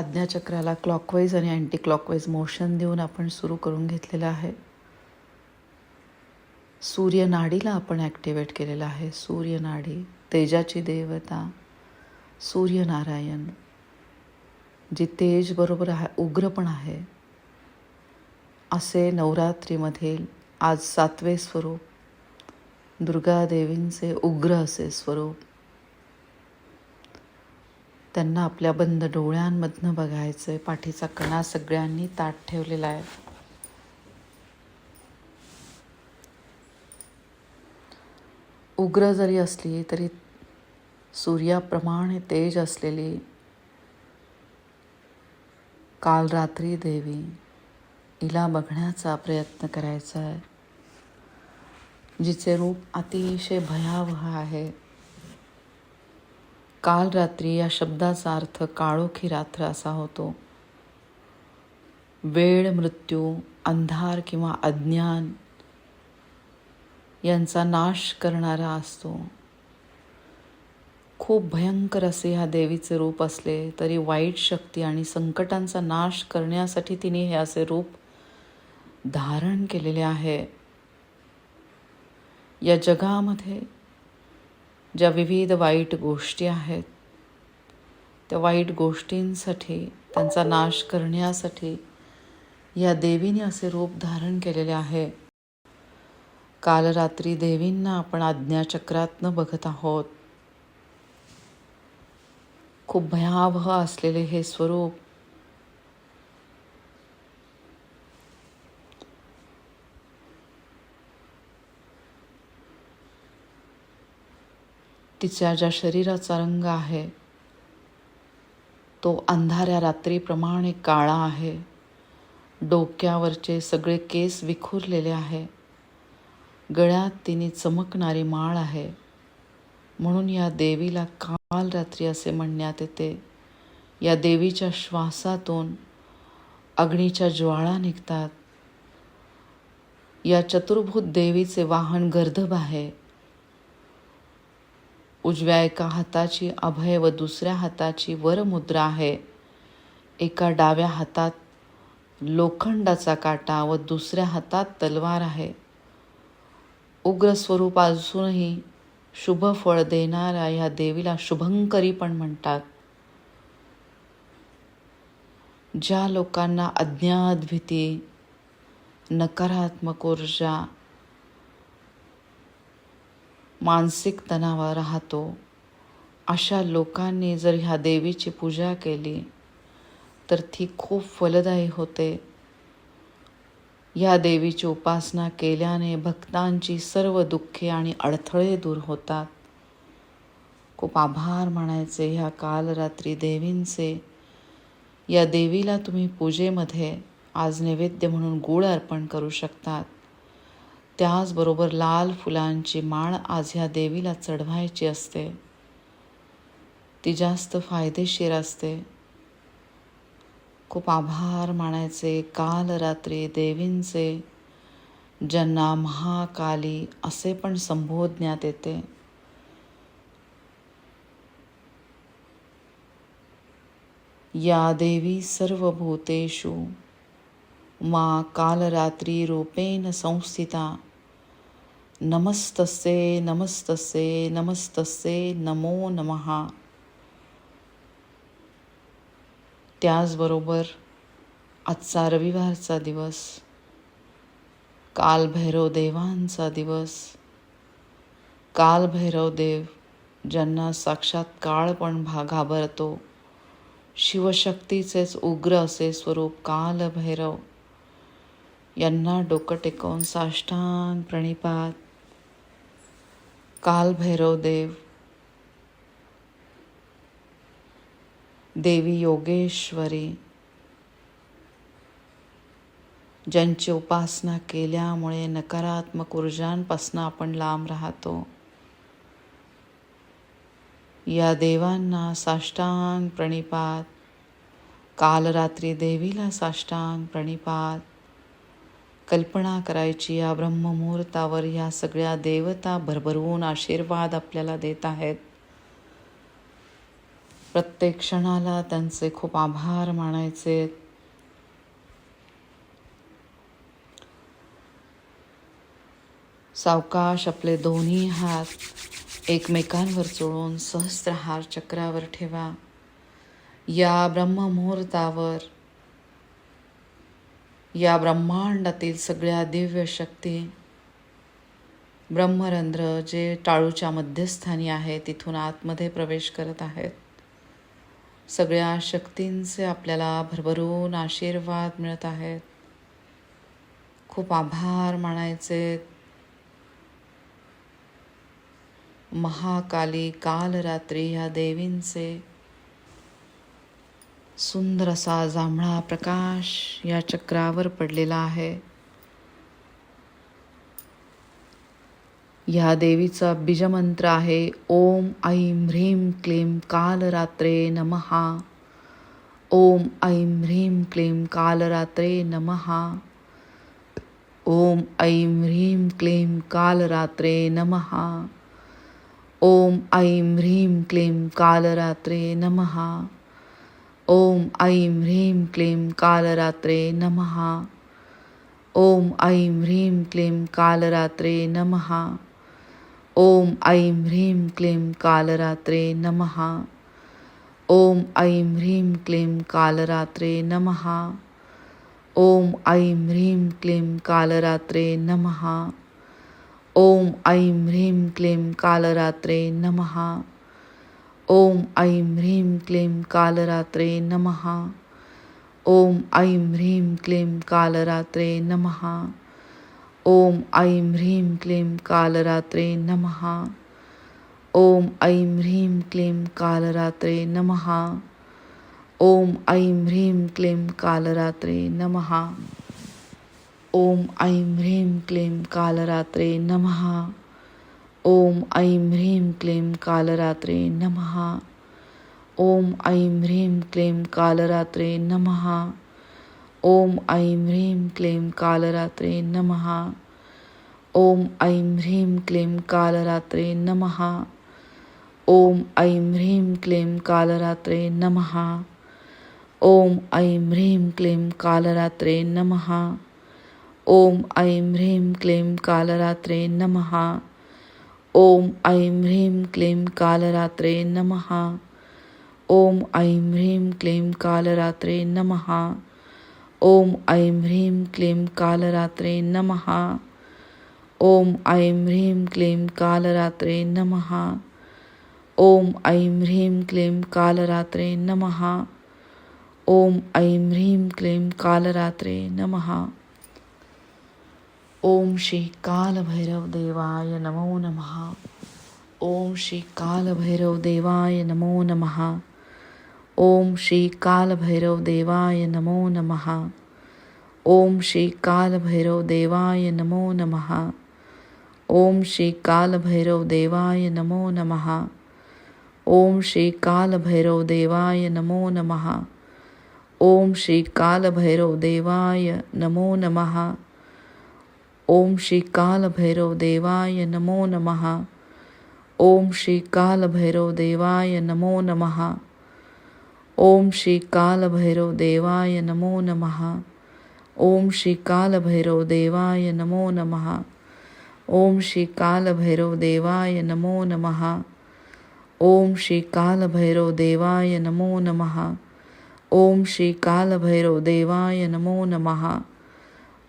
आज्ञाचक्राला clockwise आणि anti clockwise motion देऊन आपण सुरू करून घेतलेलं आहे. सूर्यनाडीला आपण ॲक्टिवेट केलेलं आहे. सूर्यनाडी तेजाची देवता सूर्यनारायण जी तेज बरोबर आहे उग्र पण आहे. असे नवरात्रीमध्ये आज सातवे स्वरूप दुर्गादेवींचे उग्र असे स्वरूप त्यांना आपल्या बंद डोळ्यांमधनं बघायचं आहे पाठीचा कणा सगळ्यांनी ताट ठेवलेला आहे. उग्र जरी असली तरी सूर्याप्रमाणे तेज असलेली काल रात्री देवी हिला बघण्याचा प्रयत्न करायचा आहे जिचे रूप अतिशय भयावह आहे. काल रात्री या शब्दाचा अर्थ काळोखी रात्र असा होतो. वेळ मृत्यू अंधार किंवा अज्ञान यांचा नाश करणारा असतो. खूप भयंकर असे ह्या देवीचे रूप असले तरी वाईट शक्ती आणि संकटांचा नाश करण्यासाठी तिने हे असे रूप धारण केलेले आहे. या जगामध्ये ज्या विविध वाईट गोष्टी आहेत त्या वाईट गोष्टींसाठी त्यांचा नाश करण्यासाठी या देवीने असे रूप धारण केलेले आहे. काल रात्री देवींना आपण आज्ञाचक्रातनं बघत आहोत. खूप भयावह असलेले हे स्वरूप तिच्या ज्या शरीराचा रंग आहे तो अंधाऱ्या रात्रीप्रमाणे काळा आहे. डोक्यावरचे सगळे केस विखुरलेले आहे. गळ्यात तिने चमकणारी माळ आहे. म्हणून या देवीला काल रात्री असे म्हणण्यात येते या देवीच्या श्वासातून अग्नीच्या ज्वाळा निघतात. या चतुर्भूत देवीचे वाहन गर्दभ आहे. उजव्या एका हाताची अभय व दुसऱ्या हाताची वरमुद्रा आहे. एका डाव्या हातात लोखंडाचा काटा व दुसऱ्या हातात तलवार आहे. उग्र स्वरूप असूनही शुभ फळ देणाऱ्या या देवीला शुभंकरी पण म्हणतात. ज्या लोकांना अज्ञात भीती नकारात्मक ऊर्जा मानसिक तणावा राहतो. अशा लोकांनी जर ह्या देवीची पूजा केली तर ती खूप फलदायी होते. या देवीची उपासना केल्याने भक्तांची सर्व दुःखे आणि अडथळे दूर होतात. खूप आभार मानायचे ह्या काल रात्री देवींचे. या देवीला तुम्ही पूजेमध्ये आज नैवेद्य म्हणून गुळ अर्पण करू शकतात. त्याचबरोबर लाल फुलांची माळ आज ह्या देवीला चढवायची असते. ती जास्त फायदेशीर असते. खूप आभार मानायचे काल रात्री देवींचे ज्यांना महाकाली असे पण संबोधण्यात येते. या देवी सर्वभूतेषु मा कालरात्री रूपेण संस्थिता नमस्तसे नमस्तसे नमस्तसे नमो नमः. त्याचबरोबर आजचा रविवारचा दिवस कालभैरव देवांचा दिवस. कालभैरव देव ज्यांना साक्षात काळ पण भा घाबरतो शिवशक्तीचेच उग्र असे स्वरूप कालभैरव यांना डोकं टेकवून साष्टांग प्रणिपात कालभैरवदेव देव देवी योगेश्वरी ज्यांची उपासना केल्यामुळे नकारात्मक ऊर्जांपासून आपण लांब राहतो. या देवांना साष्टांग प्रणिपात काल रात्री देवीला साष्टांग प्रणिपात कल्पना करायची या ब्रह्ममुहूर्तावर या सगळ्या देवता भरभरवून आशीर्वाद आपल्याला देत आहेत. प्रत्येक क्षणाला त्यांचे खूप आभार मानायचे. सावकाश आपले दोन्ही हात एकमेकांवर चोळून सहस्त्रहार चक्रावर ठेवा. या ब्रह्ममुहूर्तावर या ब्रह्मांडातील सगळ्या दिव्य शक्ती ब्रह्मरंध्र जे टाळूच्या मध्यस्थानी आहे तिथून आतमध्ये प्रवेश करत आहेत. सगळ्या शक्तींचे आपल्याला भरभरून आशीर्वाद मिळत आहेत. खूप आभार मानायचे. महाकाली कालरात्री ह्या देवींचे सुंदर असा जांभळा प्रकाश या चक्रावर पडलेला आहे. या देवीचा बीजमंत्र आहे ओम ऐं ह्रीं क्लीं कालरात्रे नमहा ओम ऐं ह्रीं क्लीं कालरात्रे नमहा ओम ऐं ह्रीं क्लीं कालरात्रे नमहा ओम ऐं ह्रीं क्लीं कालरात्रे नमहा ओम ऐं ह्रीं क्लीं कालरात्रे नमः। ओम ऐं ह्रीं क्लीं कालरात्रे नमः। ओम ऐं ह्रीं क्लीं कालरात्रे नमः। ओम ऐं ह्रीं क्लीं कालरात्रे नमः। ओम ऐं ह्रीं क्लीं कालरात्रे नमः। ओम ऐं ह्रीं क्लीं कालरात्रे नमः। ओम ऐं ह्रीं क्लीं कालरात्रे नमः। ओम ऐं ह्रीं क्लीं कालरात्रे नमः। ओम ऐं ह्रीं क्लीं कालरात्रे नमः। ओम ऐं ह्रीं क्लीं कालरात्रे नमः। ओम ऐं ह्रीं क्लीं कालरात्रे नमः। ओम ऐं ह्रीं क्लीं कालरात्रे नमः। ओम ऐं ह्रीं क्लीं कालरात्रे नमः। ओम ऐं ह्रीं क्लीं कालरात्रे नमः। ओम ऐं ह्रीं क्लीं कालरात्रे नमः। ओम ऐं ह्रीं क्लीं कालरात्रे नमः। ओम ऐं ह्रीं क्लीं कालरात्रे नमः। ओम ऐं ह्रीं क्लीं कालरात्रे नमः। ओम ऐं ह्रीं क्लीं कालरात्रे नमः। ओम ऐं ह्रीं क्लीं कालरात्रे नमः। ओम ऐं ह्रीं क्लीं कालरात्रे नमः। ओम ऐं ह्रीं क्लीं कालरात्रे नमः। ओम ऐं ह्रीं क्लीं कालरात्रे नमः। ओम ऐं ह्रीं क्लीं कालरात्रे नमः। ओम ऐं ह्रीं क्लीं कालरात्रे नमः। ओम श्री कालभैरव देवाय नमो नमः। ओम श्री कालभैरव देवाय नमो नमः। ओम श्री कालभैरव देवाय नमो नमः। ओम श्री कालभैरव देवाय नमो नमः। ओम श्री कालभैरव देवाय नमो नमः। ओम श्री कालभैरव देवाय नमो नमः। ओम श्री कालभैरव देवाय नमो नमः। ओम श्री कालभैरव देवाय नमो नमः। ओम श्री कालभैरव देवाय नमो नमः। ओम श्री कालभैरव देवाय नमो नमः। ओम श्री कालभैरव देवाय नमो नमः। ओम श्री कालभैरव देवाय नमो नमः। ओम श्री कालभैरव देवाय नमो नमः। ओम श्री कालभैरव देवाय नमो नमः।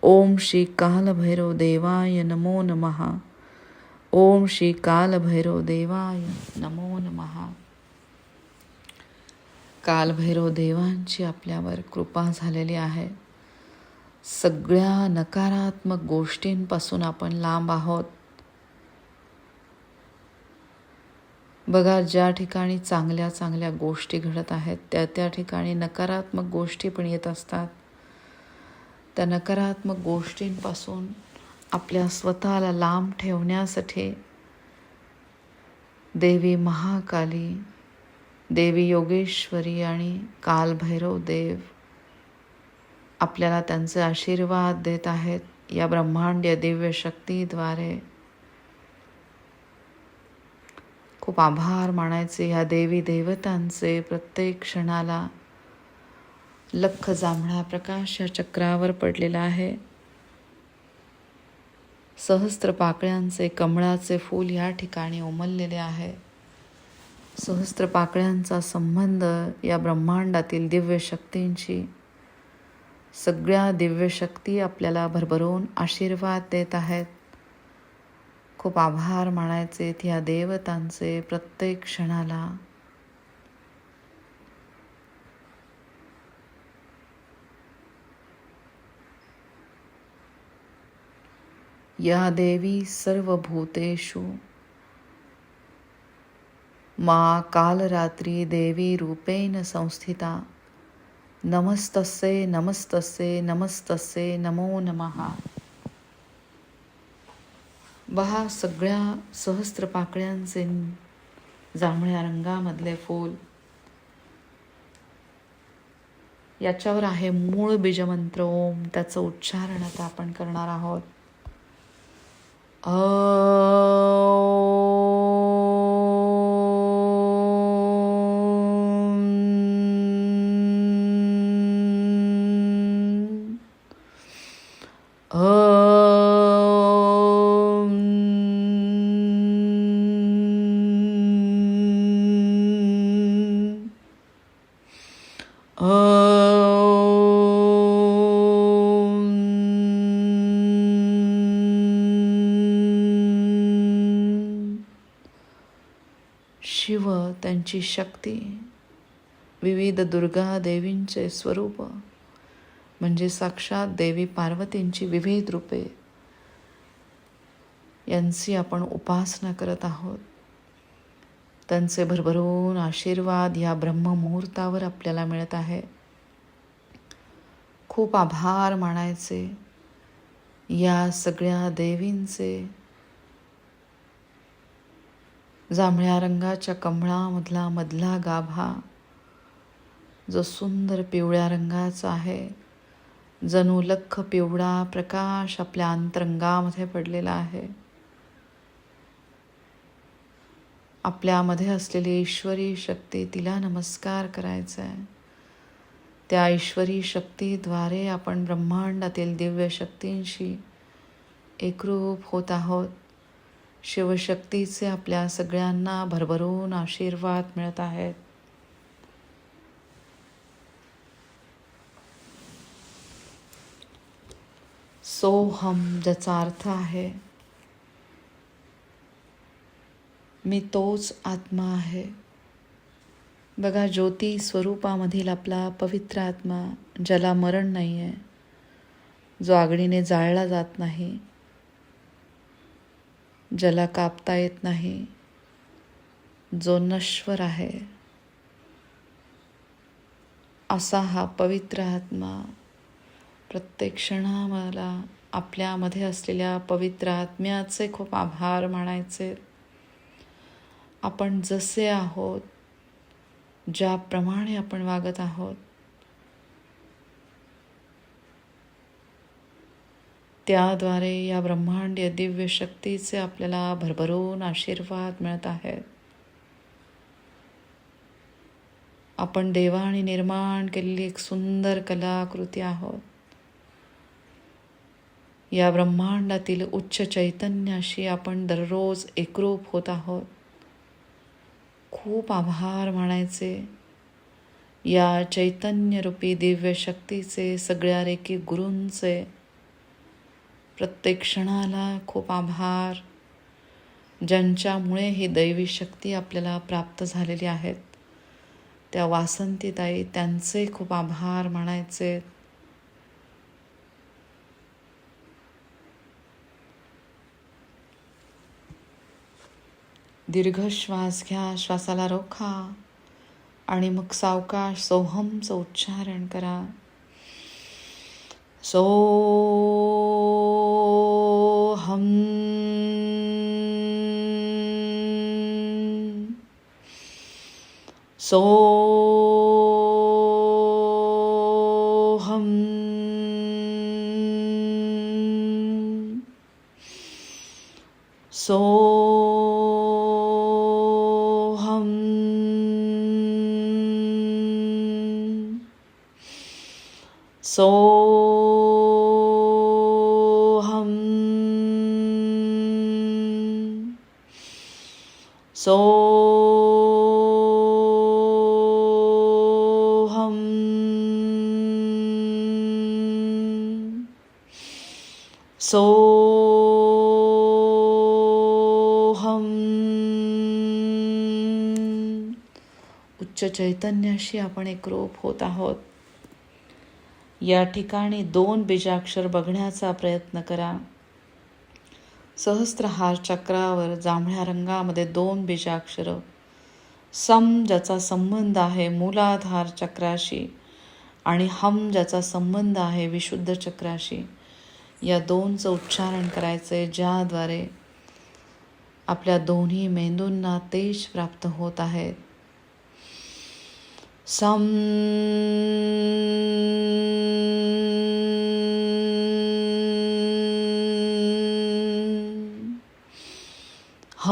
ओम श्री कालभैरव देवाय नमो नमः। ओम श्री कालभैरव देवाय नमो नमः। कालभैरव देवांची आपल्यावर कृपा झालेली आहे. सगळ्या नकारात्मक गोष्टींपासून आपण लांब आहोत. बघा ज्या ठिकाणी चांगल्या चांगल्या गोष्टी घडत आहेत त्या त्या ठिकाणी नकारात्मक गोष्टी पण येत असतात. त्या नकारात्मक गोष्टींपासून आपल्या स्वतःला लांब ठेवण्यासाठी देवी महाकाली देवी योगेश्वरी आणि कालभैरव देव आपल्याला त्यांचे आशीर्वाद देत आहेत या ब्रह्मांडीय दिव्य शक्तीद्वारे. खूप आभार मानायचे ह्या देवी देवतांचे प्रत्येक क्षणाला. लख जांभळा प्रकाश या चक्रावर पडलेला आहे. सहस्त्र पाकळ्यांचे कमळाचे फूल या ठिकाणी उमललेले आहे. सहस्त्र पाकळ्यांचा संबंध या ब्रह्मांडातील दिव्य शक्तींशी सगळ्या दिव्य शक्ती आपल्याला भरभरून आशीर्वाद देत आहेत. खूप आभार मानायचे या देवतांचे प्रत्येक क्षणाला. या देवी सर्वभूतेषु। मा कालरात्री देवी रूपेण संस्थिता। नमस्तस्य नमस्तस्ये नमस्तस्य नमो नमः। बहा सगळ्या सहस्त्र पाकळ्यांचे जांभळ्या रंगामधले फूल। याच्यावर आहे मूळ बीजमंत्र ओम त्याचं उच्चारण आता आपण करणार आहोत। Oh. त्यांची शक्ती. विविध दुर्गा देवींचे स्वरूप. म्हणजे साक्षात देवी पार्वतींची विविध रूपे. यांची आपण उपासना करत आहोत. त्यांचे भरभरून आशीर्वाद या ब्रह्ममुहूर्तावर आपल्याला मिळत आहे. खूप आभार मानायचे. या सगळ्या देवींचे जांभळ्या रंगाच्या कमळामधला मधला गाभा जो सुंदर पिवळ्या रंगाचा आहे जणू लख पिवळा प्रकाश आपल्या अंतरंगामध्ये पडलेला आहे. आपल्यामध्ये असलेली ईश्वरी शक्ती तिला नमस्कार करायचा आहे त्या ईश्वरी शक्तीद्वारे आपण ब्रह्मांडातील दिव्य शक्तींशी एकरूप होत आहोत. शिवशक्तीचे आपल्या सगळ्यांना भरभरून आशीर्वाद मिळत आहेत. सोहम ज्याचा अर्थ आहे मी तोच आत्मा आहे. बघा ज्योती स्वरूपामधील आपला पवित्र आत्मा ज्याला मरण नाही आहे जो आगडीने जाळला जात नाही ज्याला कापता येत नाही जो नश्वर आहे. असा हा पवित्र आत्मा प्रत्येक क्षणा मला आपल्यामध्ये असलेल्या पवित्र आत्म्याचे खूप आभार मानायचे. आपण जसे आहोत ज्याप्रमाणे आपण वागत आहोत त्याद्वारे या ब्रह्मांडीय दिव्य शक्तीचे आपल्याला भरभरून आशीर्वाद मिळत आहेत. आपण देवाने निर्माण केलेली एक सुंदर कलाकृती आहोत. या ब्रह्मांडातील उच्च चैतन्याशी आपण दररोज एकरूप होत आहोत. खूप आभार मानायचे. या चैतन्यरूपी दिव्य शक्तीचे सगळ्या रेखी गुरूंचे प्रत्येक क्षणाला खूप आभार. ज्यांच्यामुळे ही दैवी शक्ती आपल्याला प्राप्त झालेली आहेत त्या वासंतीताई त्यांचे खूप आभार मानायचे. दीर्घ श्वास घ्या श्वासाला रोखा आणि मग सावकाश सोहमचं उच्चारण करा. सो hum. So hum. So सोऽहं सोऽहं उच्च चैतन्याशी आपण एकरूप होत आहोत. या ठिकाणी दोन बीजाक्षर बघण्याचा प्रयत्न करा. सहस्त्रहार चक्रावर जांभळ्या रंगामध्ये दोन बीजाक्षर. सम ज्याचा संबंध आहे मूलाधार चक्राशी आणि हम ज्याचा संबंध आहे विशुद्ध चक्राशी. या दोनचं उच्चारण करायचे ज्याद्वारे आपल्या दोन्ही मेंदूंना तेज प्राप्त होत आहेत. सम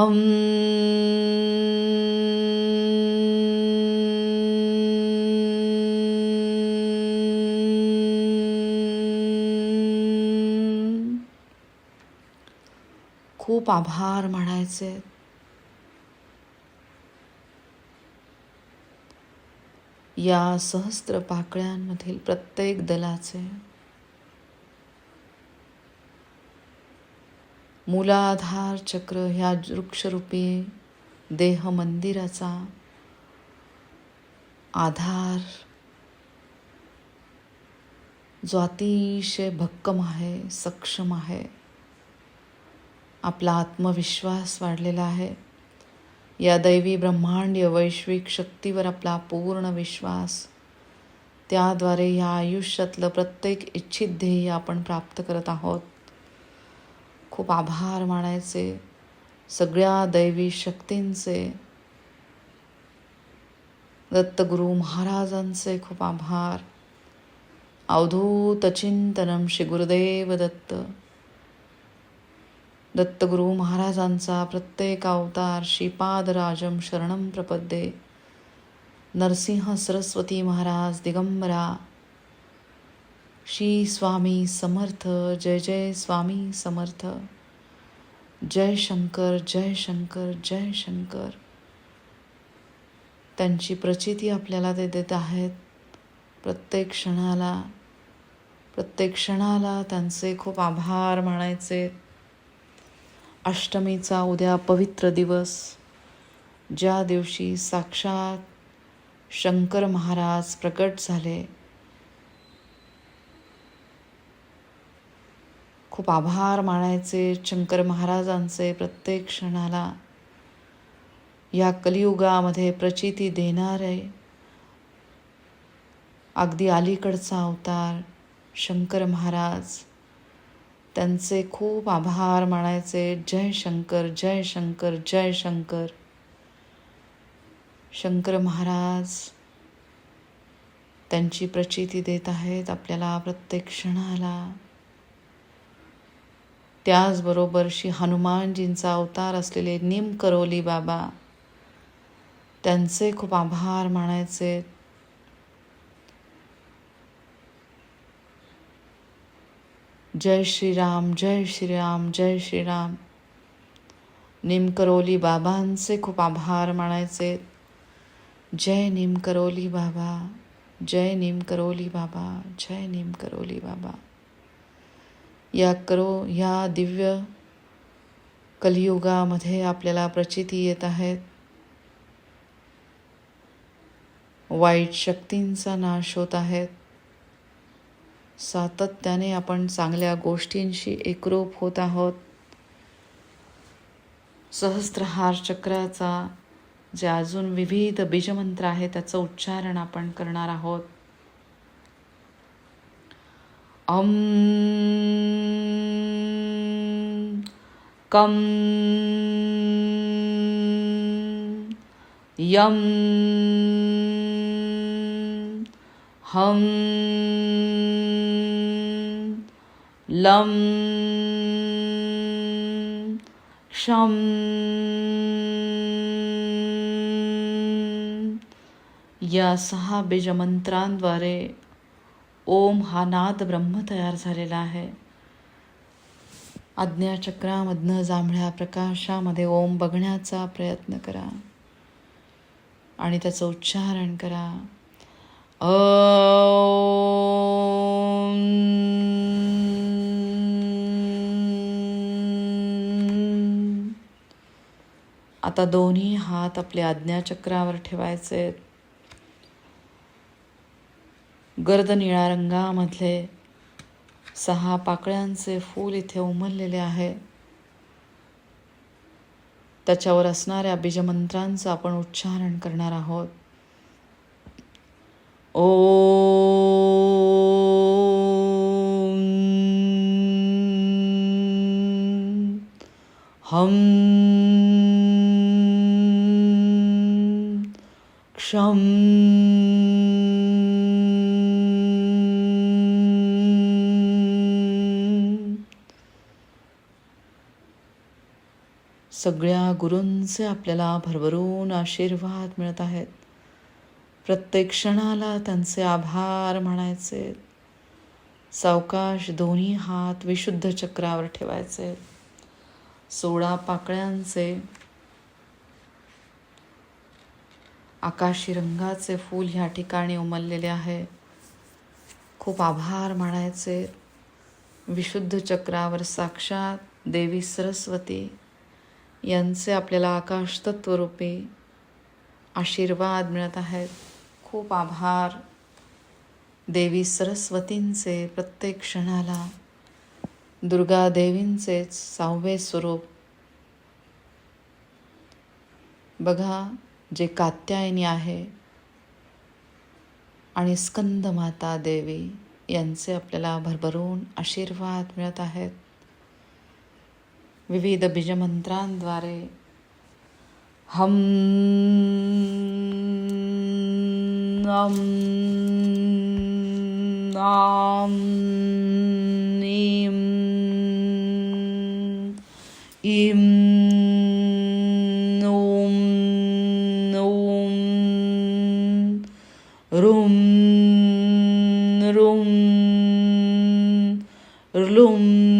हम खूप आभार म्हणायचे. या सहस्त्र पाकळ्यांमधील प्रत्येक दलाचे मूलाधार चक्र ह्या वृक्षरूपी देह मंदिराचा आधार जो अतिशय भक्कम आहे सक्षम आहे. आपला आत्मविश्वास वाढलेला आहे. या दैवी ब्रह्मांडीय वैश्विक शक्तीवर आपला पूर्ण विश्वास त्याद्वारे या आयुष्यातलं प्रत्येक इच्छित ध्येय आपण प्राप्त करत आहोत. खूप आभार मानायचे. सगळ्या दैवी शक्तींचे. दत्तगुरु महाराजांचे खूप आभार. अवधूत चिंतनम श्री गुरुदेव दत्त. दत्तगुरु महाराजांचा प्रत्येक अवतार श्रीपादराजम शरणम प्रपद्ये. नरसिंह सरस्वती महाराज दिगंबरा. श्री स्वामी समर्थ जय जय स्वामी समर्थ. जय शंकर जय शंकर जय शंकर. त्यांची प्रचिती आपल्याला ते देत आहेत. प्रत्येक क्षणाला प्रत्येक क्षणाला त्यांचे खूप आभार मानायचे. अष्टमीचा उद्या पवित्र दिवस. ज्या दिवशी साक्षात शंकर महाराज प्रकट झाले खूप आभार मानायचे शंकर महाराजांचे प्रत्येक क्षणाला. या कलियुगामध्ये प्रचिती देणारे अगदी अलीकडचा अवतार शंकर महाराज. त्यांचे खूप आभार मानायचे जय शंकर जय शंकर जय शंकर. शंकर महाराज त्यांची प्रचिती देत आहेत आपल्याला प्रत्येक क्षणाला. त्याचबरोबर श्री हनुमानजींचा अवतार असलेले निम करोली बाबा त्यांचे खूप आभार मानायचे. जय श्रीराम जय श्रीराम जय श्रीराम. निमकरोली बाबांचे खूप आभार मानायचे. जय निमकरोली बाबा जय निमकरोली बाबा जय निमकरोली बाबा. या करो. ह्या दिव्य कलियुगामध्ये आपल्याला प्रचिती येत आहेत. वाईट शक्तींचा नाश होत आहेत. सातत्याने आपण चांगल्या गोष्टींशी एकरूप होत आहोत. सहस्त्रहार चक्राचा जे अजून विविध बीजमंत्र आहे त्याचं उच्चारण आपण करणार आहोत. कं यं हं ल बीजमन्त्रान्द्वारे ओम हा नाद ब्रह्म तयार झालेला आहे. आज्ञाचक्रामधनं जांभळ्या प्रकाशामध्ये ओम बघण्याचा प्रयत्न करा. आणि त्याचं उच्चारण करा. अ आता दोन्ही हात आपल्या आज्ञाचक्रावर ठेवायचे आहेत. गर्द निळ्या रंगामधले सहा पाकळ्यांचे फूल इथे उमललेले आहे. त्याच्यावर असणाऱ्या बीजमंत्रांचं आपण उच्चारण करणार आहोत. ओ हम क्षम सगळ्या गुरूंचे आपल्याला भरभरून आशीर्वाद मिळत आहेत. प्रत्येक क्षणाला त्यांचे आभार म्हणायचे. सावकाश दोन्ही हात विशुद्ध चक्रावर ठेवायचे. सोळा पाकळ्यांचे आकाशी रंगाचे फूल ह्या ठिकाणी उमललेले आहे. खूप आभार मानायचे विशुद्ध चक्रावर साक्षात देवी सरस्वती यांचे आपल्याला आकाश तत्वरूपी आशीर्वाद मिळत आहेत. खूप आभार. देवी सरस्वतींचे प्रत्येक क्षणाला दुर्गा देवींचेच सहावे स्वरूप. बघा जे कात्यायनी आहे आणि स्कंद माता देवी यांचे आपल्याला भरभरून आशीर्वाद मिळत आहेत. विविध बीजमंत्रांद्वारे. हम नम नाम नीम इम ओम ओम रुम रुम रुम रुम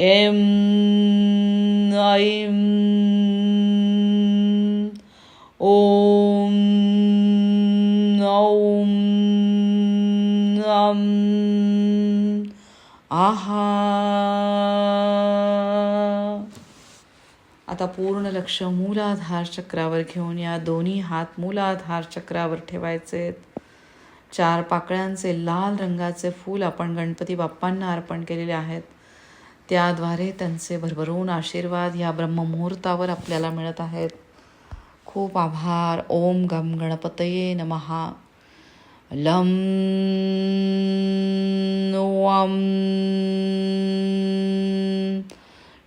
एम ऐं ओम औम नम आहा. आता पूर्ण लक्ष मूलाधार चक्रावर घेऊन या दोन्ही हात मूलाधार चक्रावर ठेवायचे चार पाकळ्यांचे लाल रंगाचे फूल आपण गणपती बाप्पांना अर्पण केलेले आहेत. त्याद्वारे त्यांचे भरभरून आशीर्वाद या ब्रह्ममुहूर्तावर आपल्याला मिळत आहेत. खूप आभार. ओम गम गणपतये नमहा लं वं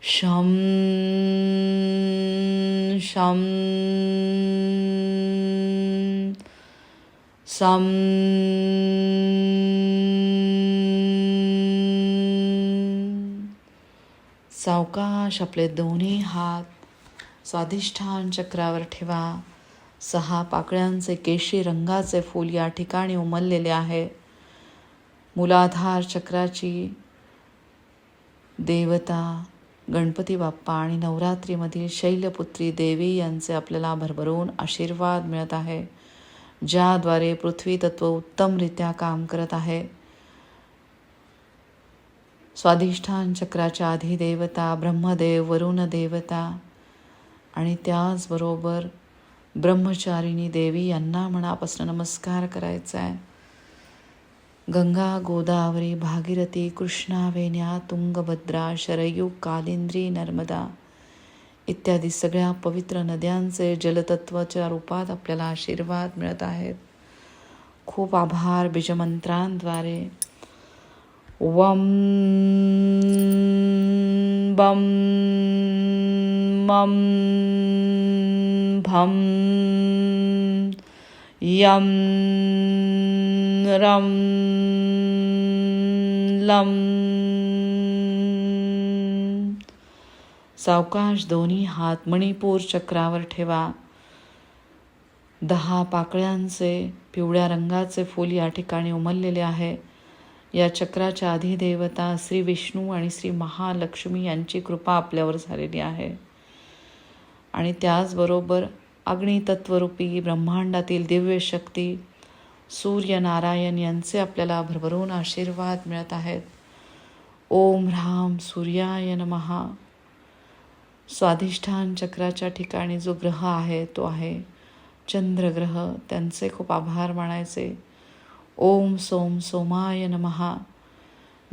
शं शं सम सावकाश आपले दोन्ही हात स्वाधिष्ठान चक्रावर ठेवा. सहा पाकळ्यांचे केशी रंगाचे फूल या ठिकाणी उमललेले आहे. मुलाधार चक्राची देवता गणपती बाप्पा आणि नवरात्रीमधील शैलपुत्री देवी यांचे आपल्याला भरभरून आशीर्वाद मिळत आहे ज्याद्वारे पृथ्वी तत्व उत्तमरित्या काम करत आहे. स्वाधिष्ठान चक्राच्या अधिदेवता ब्रह्मदेव वरुण देवता आणि त्याचबरोबर ब्रह्मचारिणी देवी यांना मनापासून नमस्कार करायचा आहे गंगा गोदावरी भागीरथी कृष्णा वेण्या तुंगभद्रा शरयू कालिंद्री नर्मदा इत्यादी सगळ्या पवित्र नद्यांचे जलतत्वाच्या रूपात आपल्याला आशीर्वाद मिळत आहेत. खूप आभार बीजमंत्रांद्वारे. वम बम मम भम यम रम लम। सावकाश दोन्ही हात मणिपूर चक्रावर ठेवा. दहा पाकळ्यांचे पिवळ्या रंगाचे फूल या ठिकाणी उमललेले आहे. या चक्राच्या अधिदेवता श्री विष्णू आणि श्री महालक्ष्मी यांची कृपा आपल्यावर झालेली आहे. आणि त्याचबरोबर अग्नितत्वरूपी ब्रह्मांडातील दिव्य शक्ती सूर्यनारायण यांचे आपल्याला भरभरून आशीर्वाद मिळत आहेत. ओम राम सूर्याय नमहा स्वाधिष्ठान चक्राच्या ठिकाणी जो ग्रह आहे तो आहे चंद्रग्रह. त्यांचे खूप आभार मानायचे. ओम सोम सोमाय नमहा.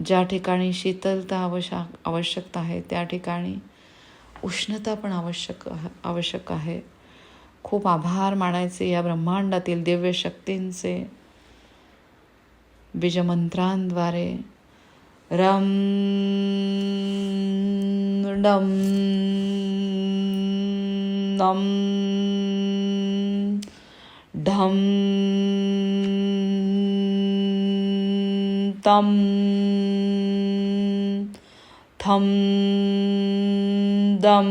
ज्या ठिकाणी शीतलता आवश्यक आवश्यकता आहे त्या ठिकाणी उष्णता पण आवश्यक आवश्यक आहे. खूप आभार मानायचे या ब्रह्मांडातील दिव्य शक्तींचे. बीजमंत्रांद्वारे. रम डम नम ढम तम थम दम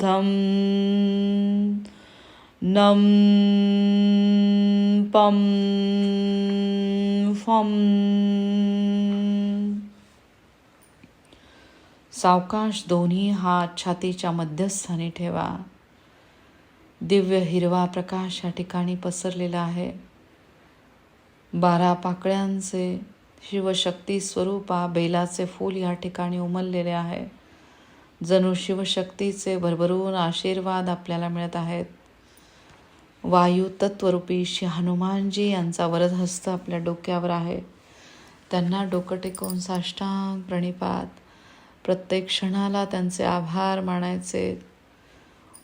धम नम पम फम सावकाश दोन्ही हात छातीच्या मध्यस्थानी ठेवा. दिव्य हिरवा प्रकाश या ठिकाणी पसरलेला आहे. बारा पाकळ्यांचे शिवशक्ती स्वरूपा बेलाचे फूल या ठिकाणी उमललेले आहे. जणू शिवशक्तीचे भरभरून आशीर्वाद आपल्याला मिळत आहेत. वायू तत्वरूपी श्री हनुमानजी यांचा वरदहस्त आपल्या डोक्यावर आहे. त्यांना डोकं टेकवून साष्टांग प्रणिपात. प्रत्येक क्षणाला त्यांचे आभार मानायचे.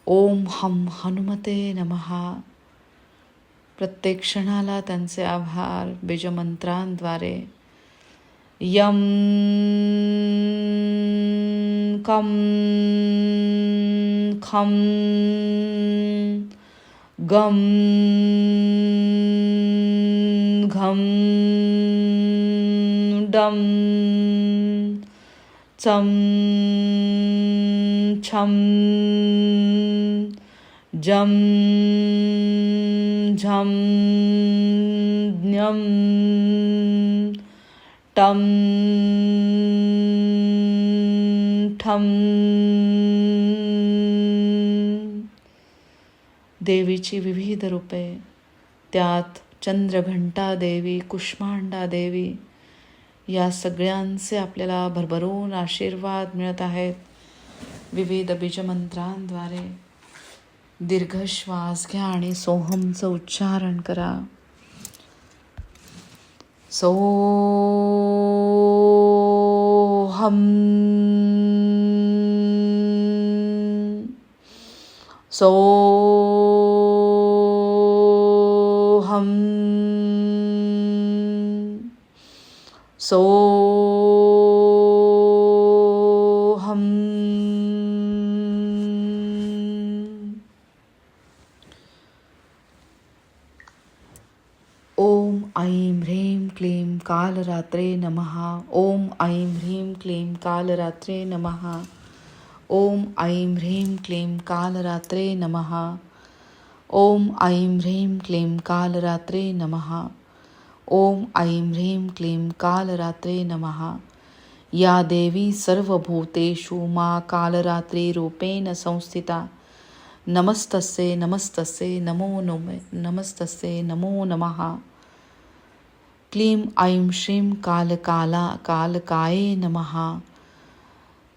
ओम हम हनुमते नमहा. प्रत्येक क्षणाला त्यांचे आभार बीजमंत्रांद्वारे. यम कम खम गम घम डम चम छम जम झम ज्ञम टम ठम देवीची विविध रूपे त्यात चंद्रघंटा देवी कुष्मांडा देवी या सगळ्यांचे आपल्याला भरभरून आशीर्वाद मिळत आहेत. विविध बीजमंत्रांद्वारे दीर्घ श्वास घ्या आणि सोहमचं उच्चारण करा. सो हम सो हम सो कालरात्रे नमः. ओम ऐं ह्रीं क्लीं कालरात्रे नमः. ओम ऐं ह्रीं क्लीं कालरात्रे नमः. ओम ऐं ह्रीं क्लीं कालरात्रे नमः. ओम ऐं ह्रीं क्लीं कालरात्रे नमः. या देवी सर्वभूतेषु मा कालरात्रिरूपेण संस्थिता। नमस्तस्य नमस्तस्य नमो नम नमस्तस्य नमो नमः. क्लीं ऐं श्रीं कालकाला कालकाये नमः।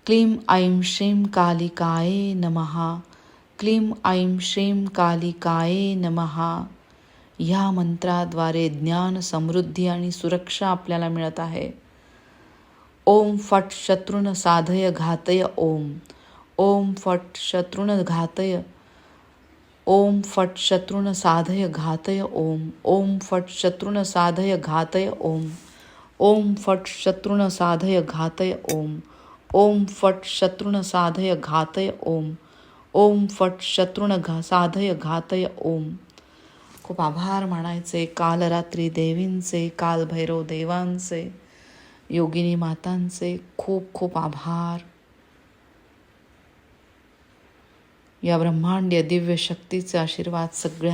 क्लीं ऐं श्रीं कालिकाये नमः। क्लीं ऐं श्रीं कालिकाये नमः। ह्या मंत्राद्वारे ज्ञान समृद्धी आणि सुरक्षा आपल्याला मिळत आहे. ओम फट शत्रुन साधय घातय ओम। ओम फट शत्रुन घातय ओम फट शत्रुन साधय घातय ओम। ओम फट शत्रुन साधय घातय ओम। ओम फट शत्रुन साधय घातय ओम। ओम फट शत्रुन साधय घातय ओम। ओम फट शत्रुन घा साधय घातय ओम। खूप आभार मानायचे कालरात्री देवींचे कालभैरव देवांचे योगिनी मातांचे खूप खूप आभार. या ब्रह्मांडीय दिव्य शक्तीचे आशीर्वाद सगळ्यांना